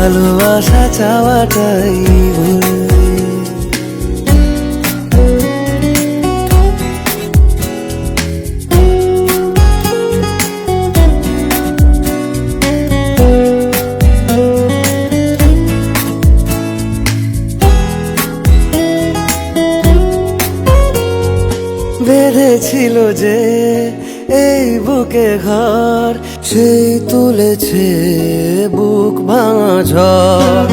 ভালোবাসা চাওয়াটাই ভুল। বেঁধেছিল যে এই বুকে ঘর সেই তুলেছে বুক ভাঙা ঝড়।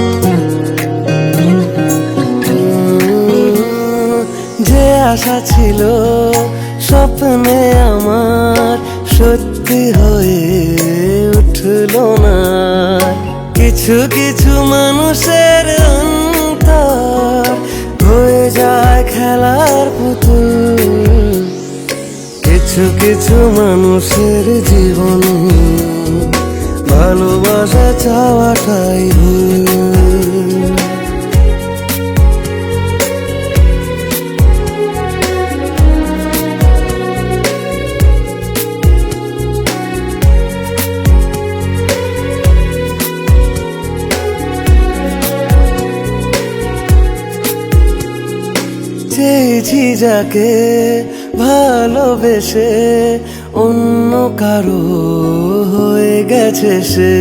যে আশা ছিল স্বপ্নে আমার সত্যি হয়ে উঠল না। কিছু কিছু মানুষের কিছু কিছু মানুষের জীবনে ভালোবাসা চাওয়াটাই চেয়েছি যাকে ভালোবেসে অন্য কারও হয়ে গেছে সে।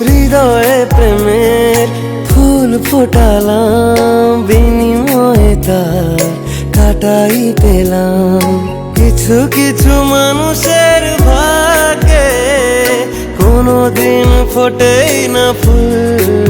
হৃদয়ে প্রেমের ফুল ফোটালাম, বিনিময়ে তার কাটাই পেলাম। কিছু কিছু মানুষের ভাগ্যে কোনোদিন ফোটেই না ফুল।